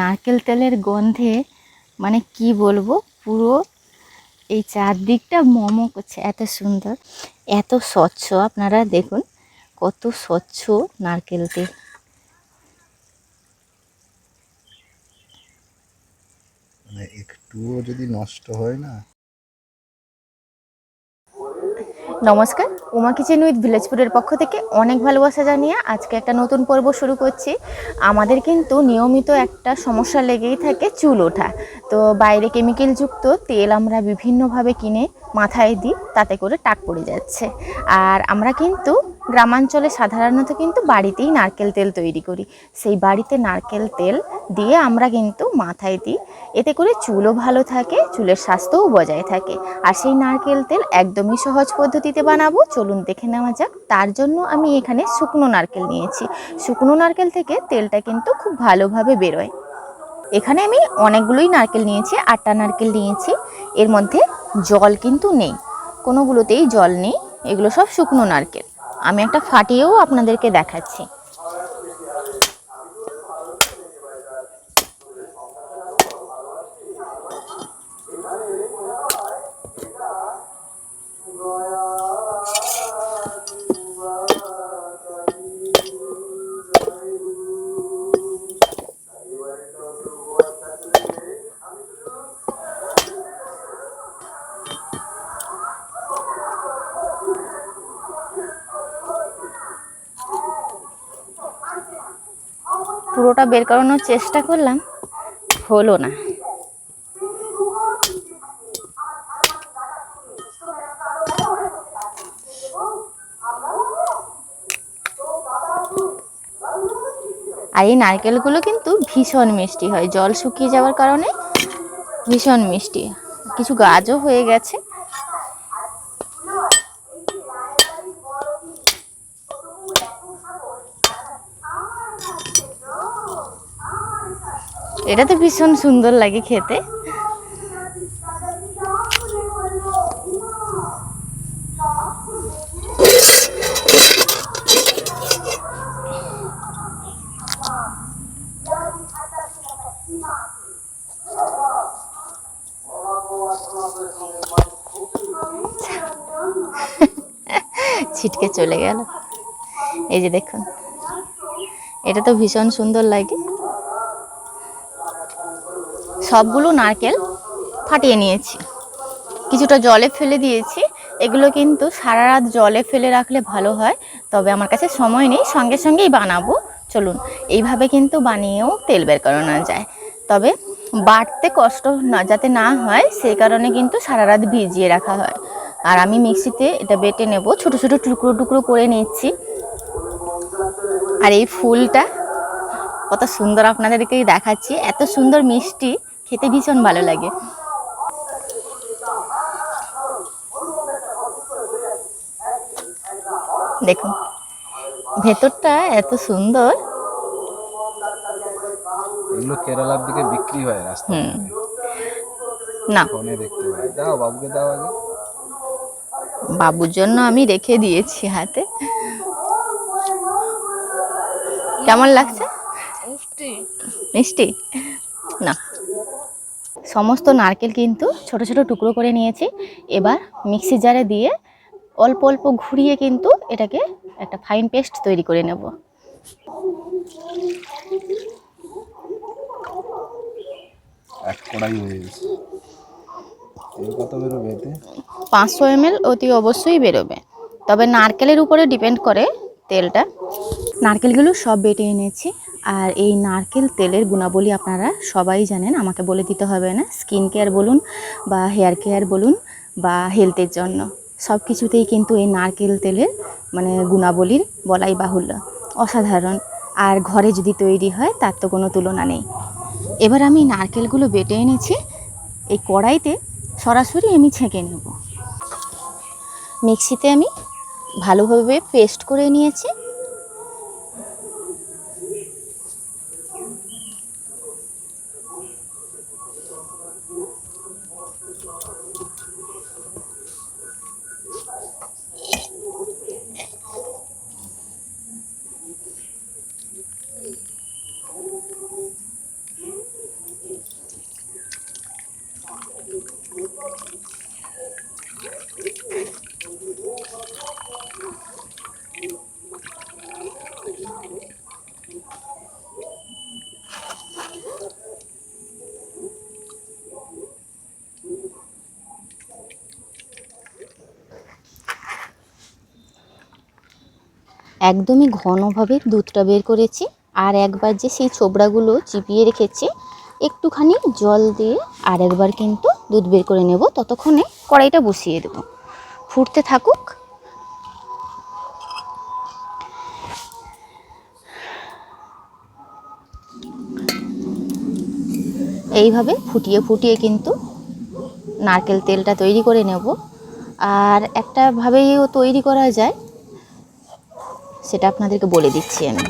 নারকেল তেলের গন্ধে মানে কি বলব পুরো এই চারদিকটা মোমো করছে এত সুন্দর এত স্বচ্ছ। আপনারা দেখুন কত স্বচ্ছ নারকেল তেল মানে একটুও যদি নষ্ট হয় না। নমস্কার উমা কিচেন উইথ ভিলেজপুরের পক্ষ থেকে অনেক ভালোবাসা জানিয়ে আজকে একটা নতুন পর্ব শুরু করছি। আমাদের কিন্তু নিয়মিত একটা সমস্যা লেগেই থাকে চুল ওঠা। তো বাইরে কেমিক্যালযুক্ত তেল আমরা বিভিন্নভাবে কিনে মাথায় দিই, তাতে করে টাক পড়ে যাচ্ছে। আর আমরা কিন্তু গ্রামাঞ্চলে সাধারণত কিন্তু বাড়িতেই নারকেল তেল তৈরি করি। সেই বাড়িতে নারকেল তেল দিয়ে আমরা কিন্তু মাথায় দিই। এতে করে চুলও ভালো থাকে, চুলের স্বাস্থ্যও বজায় থাকে। আর সেই নারকেল তেল একদমই সহজ পদ্ধতিতে বানাবো। চলুন দেখে নেওয়া যাক। তার জন্য আমি এখানে শুকনো নারকেল নিয়েছি। শুকনো নারকেল থেকে তেলটা কিন্তু খুব ভালোভাবে বেরোয়। এখানে আমি অনেকগুলোই নারকেল নিয়েছি, আটটা নারকেল নিয়েছি। এর মধ্যে জল কিন্তু নেই। কোনোগুলোতেই জল নেই। এগুলো সব শুকনো নারকেল। আমি একটা ফাটিয়েও আপনাদেরকে দেখাচ্ছি। পুরোটা বের করানোর চেষ্টা করলাম, হলো না। আর এই নারকেলগুলো কিন্তু ভীষণ মিষ্টি হয়, জল শুকিয়ে যাওয়ার কারণে ভীষণ মিষ্টি। কিছু গাছও হয়ে গেছে। এটা তো ভীষণ সুন্দর লাগে খেতে। ছিটকে চলে গেল। এই যে দেখুন, এটা তো ভীষণ সুন্দর লাগে। সবগুলো নারকেল ফাটিয়ে নিয়েছি। কিছুটা জলে ফেলে দিয়েছি। এগুলো কিন্তু সারা রাত জলে ফেলে রাখলে ভালো হয়, তবে আমার কাছে সময় নেই। সঙ্গে সঙ্গেই বানাবো। চলুন, এইভাবে কিন্তু বানিয়েও তেল বের করানো যায়। তবে বাটতে কষ্ট না, যাতে না হয়, সেই কারণে কিন্তু সারা রাত ভিজিয়ে রাখা হয়। আর আমি মিক্সিতে এটা বেটে নেব। ছোট ছোট টুকরো টুকরো করে নিচ্ছি। আর এই ফুলটা, কত সুন্দর আপনাদেরকেই দেখাচ্ছি। এত সুন্দর মিষ্টি। খেতে ভীষণ ভালো লাগে। দেখুন ভেতরটা এত সুন্দর। এগুলো কেরালার দিকে বিক্রি হয় রাস্তা হুম। না। ফোনে দেখতে পাই। দাও বাবুকে দাও আগে। বাবুর জন্য আমি রেখে দিয়েছি হাতে। কেমন লাগছে? মিষ্টি? না। সমস্ত নারকেল কিন্তু ছোট ছোট টুকরো করে নিয়েছি। এবার মিক্সি জারে দিয়ে অল্প অল্প ঘুরিয়ে কিন্তু এটাকে একটা ফাইন পেস্ট তৈরি করে নেব। এক কড়াই হয়ে গেছে। কত বেরোবে এতে? পাঁচশো এমএল অতি অবশ্যই বেরোবে। তবে নারকেলের উপরে ডিপেন্ড করে তেলটা। নারকেলগুলো সব বেটে এনেছি। আর এই নারকেল তেলের গুণাবলী আপনারা সবাই জানেন, আমাকে বলে দিতে হবে না। স্কিন কেয়ার বলুন বা হেয়ার কেয়ার বলুন বা হেলথের জন্য। সব কিছুতেই কিন্তু এই নারকেল তেলের মানে গুণাবলীর বলাই বাহুল্য। অসাধারণ। আর ঘরে যদি তৈরি হয়, তার তো কোনো তুলনা নেই। এবার আমি নারকেলগুলো বেটে এনেছি। এই কড়াইতে সরাসরি আমি ছেঁকে নেব। মিক্সিতে আমি ভালোভাবে পেস্ট করে নিয়েছি। একদমই ঘনভাবে দুধটা বের করেছি আর একবার যে সেই ছোবড়াগুলো চিপিয়ে রেখেছি, একটুখানি জল দিয়ে আর একবার কিন্তু দুধ বের করে নেব। ততক্ষণে কড়াইটা বসিয়ে দেব। ফুটতে থাকুক। এইভাবে ফুটিয়ে ফুটিয়ে কিন্তু নারকেল তেলটা তৈরি করে নেব। আর একটা ভাবেও তৈরি করা যায় সেটা আপনাদেরকে বলে দিচ্ছি আমি।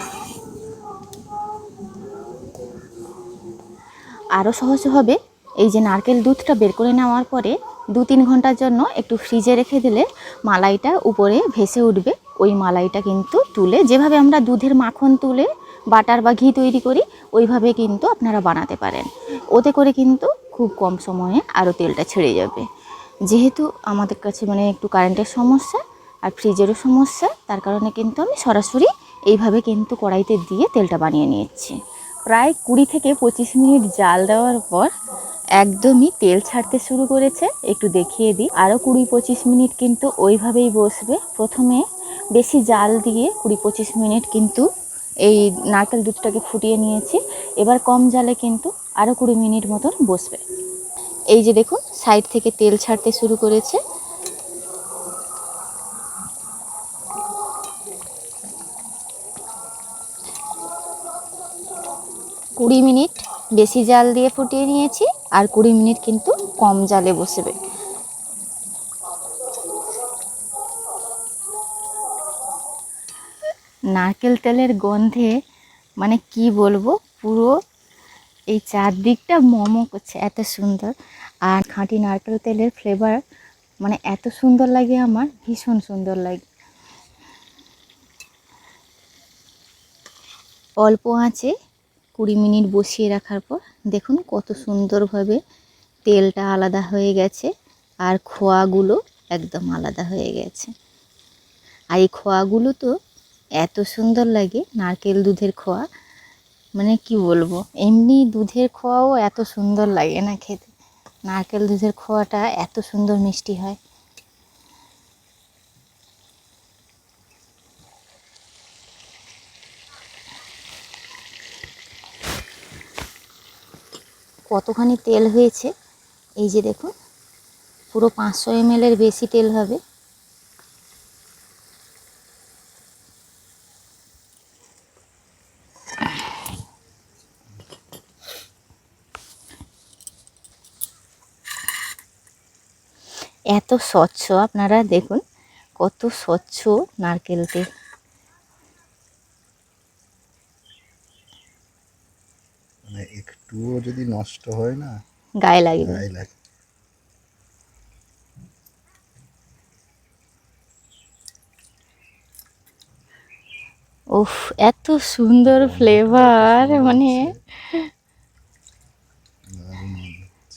আরও সহজ হবে, এই যে নারকেল দুধটা বের করে নেওয়ার পরে দু তিন ঘণ্টার জন্য একটু ফ্রিজে রেখে দিলে মালাইটা উপরে ভেসে উঠবে। ওই মালাইটা কিন্তু তুলে যেভাবে আমরা দুধের মাখন তুলে বাটার বা ঘি তৈরি করি, ওইভাবে কিন্তু আপনারা বানাতে পারেন। ওতে করে কিন্তু খুব কম সময়ে আরও তেলটা ছেড়ে যাবে। যেহেতু আমাদের কাছে মানে একটু কারেন্টের সমস্যা আর ফ্রিজেরও সমস্যা, তার কারণে কিন্তু আমি সরাসরি এইভাবে কিন্তু কড়াইতে দিয়ে তেলটা বানিয়ে নিয়েছি। প্রায় কুড়ি থেকে পঁচিশ মিনিট জাল দেওয়ার পর একদমই তেল ছাড়তে শুরু করেছে। একটু দেখিয়ে দিই। আরও কুড়ি পঁচিশ মিনিট কিন্তু ওইভাবেই বসবে। প্রথমে বেশি জাল দিয়ে কুড়ি পঁচিশ মিনিট কিন্তু এই নারকেল দুধটাকে ফুটিয়ে নিয়েছি। এবার কম জালে কিন্তু আরও কুড়ি মিনিট মতন বসবে। এই যে দেখুন, সাইড থেকে তেল ছাড়তে শুরু করেছে। কুড়ি মিনিট বেশি জাল দিয়ে ফুটিয়ে নিয়েছি, আর কুড়ি মিনিট কিন্তু কম জালে বসবে। নারকেল তেলের গন্ধে মানে কি বলব, পুরো এই চারদিকটা মোমো করছে, এত সুন্দর। আর খাঁটি নারকেল তেলের ফ্লেভার মানে এত সুন্দর লাগে আমার, ভীষণ সুন্দর লাগে। অল্প আঁচে কুড়ি মিনিট বসিয়ে রাখার পর দেখুন কত সুন্দরভাবে তেলটা আলাদা হয়ে গেছে আর খোয়াগুলো একদম আলাদা হয়ে গেছে। আর এই খোয়াগুলো তো এত সুন্দর লাগে নারকেল দুধের খোয়া। মানে কি বলব, এমনি দুধের খোয়াও এত সুন্দর লাগে না খেতে। নারকেল দুধের খোয়াটা এত সুন্দর মিষ্টি হয়। কতখানি তেল হয়েছে? এই যে দেখুন, পুরো পাঁচশো এর বেশি তেল হবে। এত স্বচ্ছ, আপনারা দেখুন, কত স্বচ্ছ নারকেল তেল মানে একটুও যদি নষ্ট হয় না গায়ে লাগবে গায়ে লাগে। উফ এত সুন্দর ফ্লেভার মানে।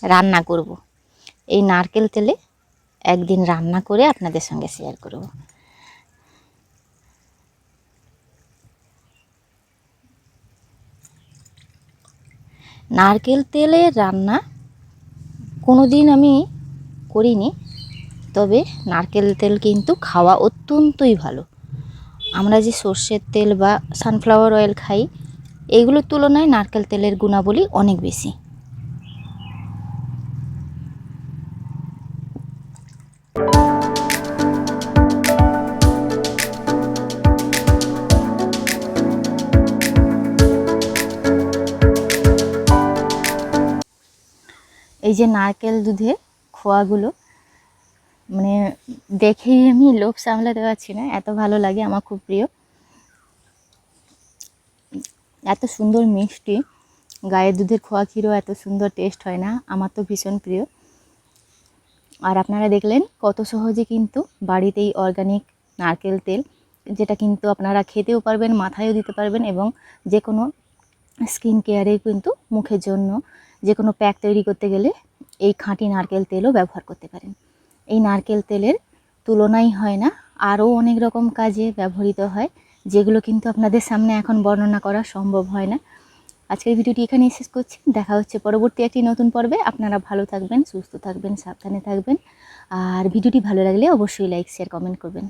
রান্না করব। এই নারকেল তেলে একদিন রান্না করে আপনাদের সঙ্গে শেয়ার করব। নারকেল তেলে রান্না কোনো দিন আমি করিনি, তবে নারকেল তেল কিন্তু খাওয়া অত্যন্তই ভালো। আমরা যে সর্ষের তেল বা সানফ্লাওয়ার অয়েল খাই এইগুলোর তুলনায় নারকেল তেলের গুণাবলী অনেক বেশি। এই যে নারকেল দুধের খোয়াগুলো মানে দেখেই আমি লোভ সামলাতে পারছি না, এত ভালো লাগে, আমার খুব প্রিয়। এত সুন্দর মিষ্টি, গায়ের দুধের খোয়া ক্ষীরও এত সুন্দর টেস্ট হয় না, আমার তো ভীষণ প্রিয়। আর আপনারা দেখলেন কত সহজে কিন্তু বাড়িতেই অর্গানিক নারকেল তেল, যেটা কিন্তু আপনারা খেতেও পারবেন, মাথায়ও দিতে পারবেন এবং যে কোনো স্কিন কেয়ারে কিন্তু মুখের জন্য যে কোনো প্যাক তৈরি করতে গেলে এই খাঁটি নারকেল তেলও ব্যবহার করতে পারেন। এই নারকেল তেলের তুলনাই হয় না, আরও অনেক রকম কাজে ব্যবহৃত হয়, যেগুলো কিন্তু আপনাদের সামনে এখন বর্ণনা করা সম্ভব হয় না। আজকের ভিডিওটি এখানেই শেষ করছি। দেখা হচ্ছে পরবর্তী একটি নতুন পর্বে। আপনারা ভালো থাকবেন, সুস্থ থাকবেন, সাবধানে থাকবেন। আর ভিডিওটি ভালো লাগলে অবশ্যই লাইক, শেয়ার, কমেন্ট করবেন।